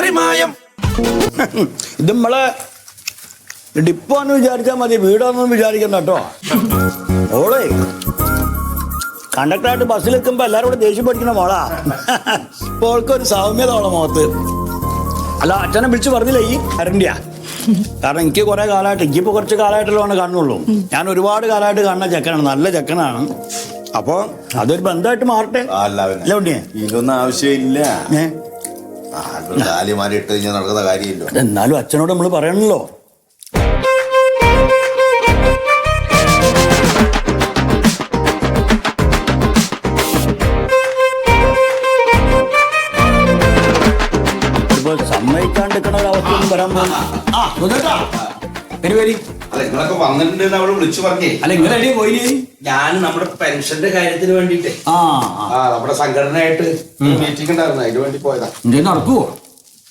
മറിമായം. ഇത് നമ്മളെ ഡിപ്പോന്ന് വിചാരിച്ചാൽ മതി വീടാണെന്ന് വിചാരിക്കണ്ട കേട്ടോ. ഓളേ കണ്ടക്ടറായിട്ട് ബസ്സിൽ എത്തുമ്പോ എല്ലാരും കൂടെ ദേഷ്യം പഠിക്കണം മോളാ. ഓൾക്ക് ഒരു സൗമ്യത ഓളെ മുഖത്ത്. അല്ല അച്ഛനെ വിളിച്ച് പറഞ്ഞില്ല ഈ കരണ്ടിയാ? കാരണം എനിക്ക് കുറെ കാലമായിട്ട് എനിക്കിപ്പോ കുറച്ച് കാലമായിട്ടല്ലോ ആണ് കാണുള്ളൂ ഞാൻ ഒരുപാട് കാലമായിട്ട് കാണുന്ന ചെക്കനാണ് നല്ല ചെക്കനാണ്. അപ്പൊ അതൊരു ബന്ധമായിട്ട് മാറട്ടെ. ഇതൊന്നും ആവശ്യമില്ല. കഴിഞ്ഞാൽ നടക്കുന്ന കാര്യമില്ല എന്നാലും അച്ഛനോട് നമ്മൾ പറയണല്ലോ സമ്മതിക്കാണ്ടിരിക്കണ ഒരു അവസ്ഥ ഒന്നും വരാൻ പോകും അല്ല നിങ്ങളൊക്കെ വന്നിട്ടുണ്ട് അവൾ വിളിച്ചു പറഞ്ഞേ. അല്ല ഇങ്ങനെ എവിടെയാ പോയി ഞാൻ നമ്മുടെ പെൻഷന്റെ കാര്യത്തിന് വേണ്ടിട്ട് ആ ആ. നമ്മുടെ സംഘടനയായിട്ട് മീറ്റിംഗ് ഉണ്ടായിരുന്നു അതിന് വേണ്ടി പോയതാ. ഇന്ത്യ നടക്കുവോ?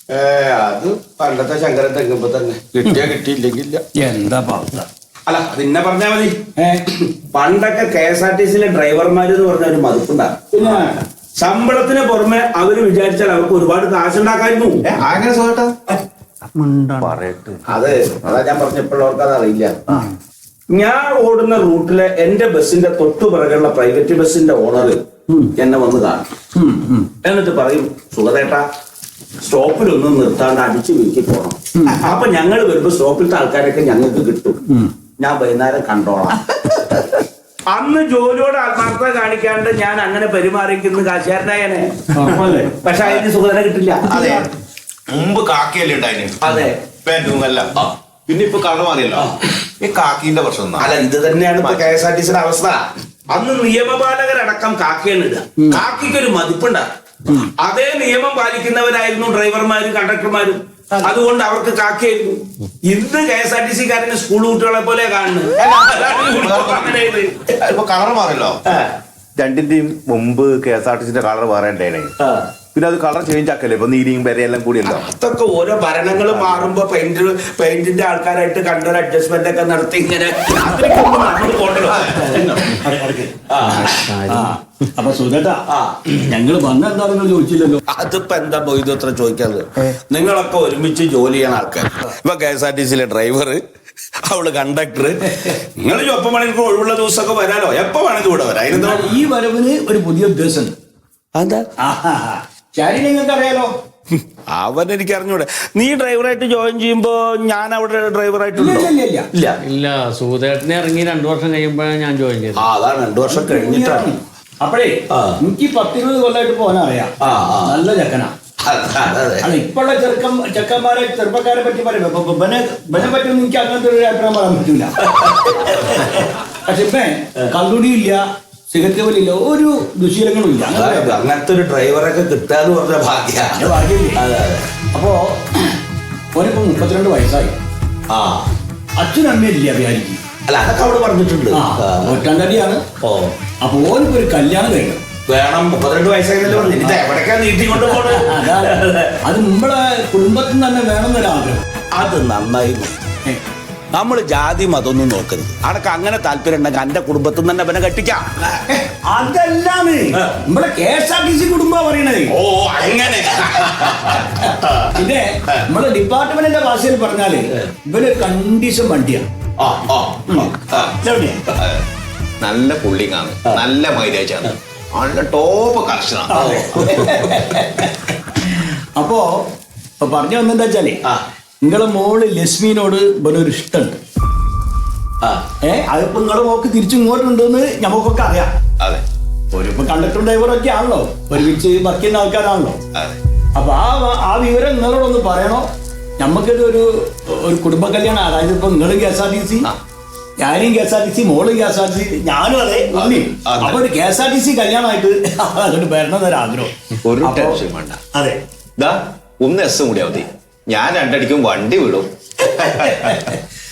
ഏ അത് പണ്ടത്തെ ശങ്കരൻ തെങ്ങുമ്പോ തന്നെ. കിട്ടിയാ കിട്ടിയില്ലെങ്കിൽ എന്താ പാവത്ത? അല്ല പിന്നെ പറഞ്ഞാ മതി. പണ്ടൊക്കെ കെ എസ് ആർ ടി സിയിലെ ഡ്രൈവർമാര് എന്ന് പറഞ്ഞ ഒരു മതിപ്പുണ്ടാകും ശമ്പളത്തിന് പുറമെ അവർ വിചാരിച്ചാൽ അവർക്ക് ഒരുപാട് കാശുണ്ടാക്കായിരുന്നു. അങ്ങനെ സുഖട്ടാ അതെ അതാ ഞാൻ പറഞ്ഞപ്പോഴവർക്ക് അത് അറിയില്ല. ഞാൻ ഓടുന്ന റൂട്ടിലെ എന്റെ ബസ്സിന്റെ തൊട്ടു പിറകുള്ള പ്രൈവറ്റ് ബസ്സിന്റെ ഓണർ എന്നെ വന്ന് കാണും. എന്നിട്ട് പറയും സുഖതേട്ടാ സ്റ്റോപ്പിലൊന്നും നിർത്താണ്ട് അടിച്ചു വീട്ടിൽ പോകണം അപ്പൊ ഞങ്ങൾ വരുമ്പോ സ്റ്റോപ്പിലത്തെ ആൾക്കാരൊക്കെ ഞങ്ങൾക്ക് കിട്ടും. ഞാൻ വൈകുന്നേരം കണ്ടോളാം. അന്ന് ജോലിയോട് ആത്മാർത്ഥത കാണിക്കാണ്ട് ഞാൻ അങ്ങനെ പെരുമാറിക്കുന്നു കാശുകാരനായനെ? പക്ഷെ അതിന് സുഖതന കിട്ടില്ല. അതെ. മുമ്പ് കാക്കയല്ലേ ഉണ്ടായിരുന്നു? അതെ. പെൻഡും എല്ലാം. പിന്നെ ഇപ്പൊ കളർ മാറിയല്ലോ? ഈ കാക്കിന്റെ പ്രശ്നം അല്ല ഇത് തന്നെയാണ് ഇപ്പൊ കെ എസ് ആർ ടി സിയുടെ അവസ്ഥ. അന്ന് നിയമപാലകരടക്കം കാക്കയാണ്. ഇടുക കാക്കിക്ക് ഒരു മതിപ്പുണ്ട അതേ നിയമം പാലിക്കുന്നവരായിരുന്നു ഡ്രൈവർമാരും കണ്ടക്ടർമാരും. അതുകൊണ്ട് അവർക്ക് കാക്കയായിരുന്നു. ഇന്ന് K S R T C കാരന് school കുട്ടികളെ പോലെ കാണുന്നു. ഇപ്പൊ കളർ മാറിയല്ലോ? രണ്ടിന്റെയും മുമ്പ് കെ എസ് ആർ ടി സിന്റെ കളർ മാറേണ്ടേ. പിന്നെ അത് കളർ ചേഞ്ച് ആക്കല്ലേ? ഇപ്പൊ നീലിയും വരെയെല്ലാം കൂടിയല്ലോ. അതൊക്കെ ഓരോ ഭരണങ്ങൾ മാറുമ്പോ പെയിന്റ് പെയിന്റിന്റെ ആൾക്കാരായിട്ട് കണ്ടൊരു അഡ്ജസ്റ്റ്മെന്റ് ഒക്കെ നടത്തി ഇങ്ങനെ അപ്പൊ സുധേട്ടാ ഞങ്ങൾ ഞങ്ങൾ വന്ന എന്താണെന്ന് നിങ്ങൾ ചോദിച്ചില്ലല്ലോ? അതിപ്പോ എന്താ ഇത് അത്ര നിങ്ങളൊക്കെ ഒരുമിച്ച് ജോലി ചെയ്യണ ആൾക്കാർ ഇപ്പൊ കെ എസ് ആർ ടി സിയിലെ ഡ്രൈവർ അവൾ കണ്ടക്ടർ നിങ്ങൾ ഒപ്പം വേണമെങ്കിൽ ഒഴിവുള്ള ദിവസമൊക്കെ വരാലോ? എപ്പോ വേണമെങ്കിൽ ഇവിടെ വരാം. ഈ വരവിന് ഒരു പുതിയ ഉദ്ദേശം എന്താ നിങ്ങൾക്ക് അറിയാലോ. അവൻ എനിക്ക് അറിഞ്ഞൂടെ നീ ഡ്രൈവറായിട്ട് ജോയിൻ ചെയ്യുമ്പോ ഞാൻ അവിടെ ഡ്രൈവറായിട്ടുണ്ടോ? ഇല്ല, ഇല്ല, ഇല്ല. ഇല്ല. ഇല്ല ഇറങ്ങി രണ്ടു വർഷം കഴിയുമ്പോഴാണ് ഞാൻ ജോയിൻ ചെയ്തത്. ആ അതാണ് രണ്ടു വർഷം കഴിഞ്ഞിട്ടാണ് അപ്പഴേ. എനിക്ക് പത്തിരുപത് കൊല്ലമായിട്ട് പോകാൻ അറിയാം. നല്ല ചെക്കനാ. അല്ല ഇപ്പോഴുള്ള ചെറുക്കം ചെക്കന്മാരെ ചെറുപ്പക്കാരെ പറ്റി പറയുമ്പോ ബനെ പറ്റി എനിക്ക് അങ്ങനത്തെ ഒരു അഭിപ്രായം പറയാൻ പറ്റൂല. പക്ഷെ ഇപ്പൊ കള്ളുടിയില്ല സിഗരറ്റ് വലിയില്ല ഒരു ദുശീലങ്ങളും ഇല്ല. അതായത് അങ്ങനത്തെ ഒരു ഡ്രൈവറൊക്കെ കിട്ടാന്ന് പറഞ്ഞ ഭാഗ്യ. അതിന്റെ ഭാഗ്യമില്ല. അതെ അതെ. അപ്പോ ഓനിപ്പോ മുപ്പത്തിരണ്ട് വയസ്സായി. ആ. അച്ഛനും അമ്മയില്ല വിചാരിക്കും. അല്ല അതൊക്കെ അവിടെ പറഞ്ഞിട്ടുണ്ട്. ആ. ഓ. അപ്പൊ ഓനിപ്പോ ഒരു കല്യാണം കഴിക്കണം വേണം മുപ്പത്തിരണ്ട് വയസ്സായതല്ലേ പറഞ്ഞു. ഇത് എവിടേക്കാ നീട്ടി കൊണ്ട് പോണത് അത്. നമ്മളെ കുടുംബത്തിൽ തന്നെ വേണം വേണമെന്നൊരാഗ്രഹം. അത് നന്നായി. നമ്മൾ ജാതി മതമൊന്നും നോക്കരുത്. അടക്ക അങ്ങനെ താല്പര്യം ഉണ്ടെങ്കിൽ എന്റെ കുടുംബത്തിൽ നിന്ന് തന്നെ അവനെ കെട്ടിക്കാം. അതെല്ലാം. നമ്മളെ K S R T C കുടുംബ പറയണത്. ഓ അങ്ങനെ. പിന്നെ നമ്മളെ ഡിപ്പാർട്ട്മെന്റിന്റെ ഭാഷയിൽ പറഞ്ഞാൽ ഇവർ കണ്ടീഷൻ വണ്ടിയാണ്. നല്ല പുള്ളിങ് ആണ് നല്ല മൈലേജ് ആണ്. നല്ല ടോപ്പ് കർഷനാണ് അപ്പോ പറഞ്ഞു വന്നെന്താ വെച്ചാലേ. നിങ്ങളെ മോൾ ലക്ഷ്മിനോട് ഇവനൊരു ഇഷ്ടമുണ്ട് ആ. ഏ? അതിപ്പോ നിങ്ങളെ മോക്ക് തിരിച്ചു ഇങ്ങോട്ടുണ്ടെന്ന് ഞമ്മക്കൊക്കെ അറിയാം. അതെ. ഒരുപ്പം കണ്ടക്ടർ ഡ്രൈവറൊക്കെ ആണല്ലോ. ഒരുമിച്ച് വർക്ക് ചെയ്യുന്ന ആൾക്കാരാണല്ലോ അപ്പൊ ആ ആ വിവരം നിങ്ങളോടൊന്ന് പറയണോ? നമുക്കൊരു ഒരു ഒരു കുടുംബ കല്യാണം. അതായത് ഇപ്പൊ നിങ്ങളും K S R T C ഞാനും K S R T C മോളും K S R T C ഞാനും അതെ. അപ്പൊ ഒരു K S R T C കല്യാണമായിട്ട് അങ്ങോട്ട് വരണം എന്നൊരാഗ്രഹം ഒരു ടെൻഷൻ വേണ്ട. അതെ. ഒന്ന് എസ് കൂടി മതി ഞാൻ രണ്ടടിക്കും വണ്ടി വിടും.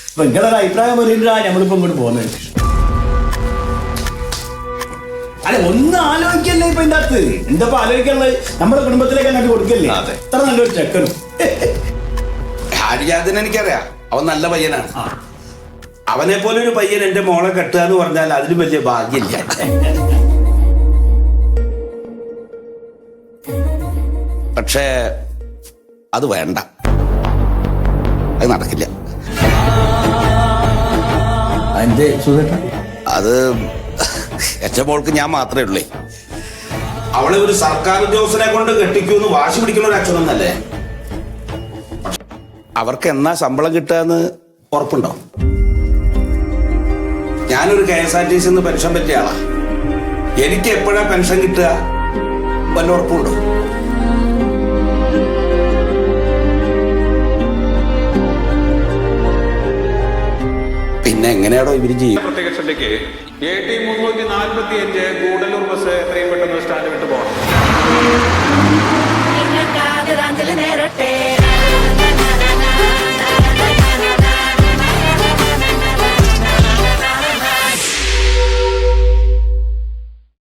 അപ്പൊ നിങ്ങളൊരു അഭിപ്രായം പറയുന്നതാ നമ്മളിപ്പോ ഇങ്ങോട്ട് പോകുന്നത് അല്ല ഒന്ന് ആലോചിക്കല്ലേ ഇപ്പൊ ഇതിന്റെ അകത്ത് എന്താ ആലോചിക്കാനുള്ളത്? നമ്മുടെ കുടുംബത്തിലേക്ക് അങ്ങോട്ട് കൊടുക്കല്ലേ? അതെ. ഇത്ര നല്ലൊരു ചെക്കനും. ഹാരിജാതിന് എനിക്കറിയാം. അവൻ നല്ല പയ്യനാണ്. അവനെ പോലെ ഒരു പയ്യൻ എന്റെ മോളെ കെട്ടുക എന്ന് പറഞ്ഞാൽ അതിന് വലിയ ഭാഗ്യമില്ല. പക്ഷേ അത് വേണ്ട. അത് നടക്കില്ല. അത് എച്ച മോൾക്ക് ഞാൻ മാത്രമേ ഉള്ളേ. അവളെ ഒരു സർക്കാർ ഉദ്യോഗസ്ഥനെ കൊണ്ട് കെട്ടിക്കൂന്ന് വാശി പിടിക്കുന്ന ഒരു അച്ഛനൊന്നല്ലേ? അവർക്ക് എന്നാ ശമ്പളം കിട്ടാന്ന് ഉറപ്പുണ്ടോ? ഞാനൊരു കെ എസ് ആർ ടി സിന്ന് പെൻഷൻ പറ്റിയ ആളാ. എനിക്ക് എപ്പോഴാ പെൻഷൻ കിട്ടുക വല്ല ഉറപ്പുണ്ടോ? പിന്നെ എങ്ങനെയാണോ ഇവർ ചെയ്യും? പ്രത്യേക ശ്രദ്ധയ്ക്ക് എ ടി മുന്നൂറ്റി നാൽപ്പത്തി അഞ്ച് ഗൂഡല്ലൂർ ബസ് എത്രയും പെട്ടെന്ന് സ്റ്റാൻഡ് വിട്ടു പോകണം. നേരട്ടെ.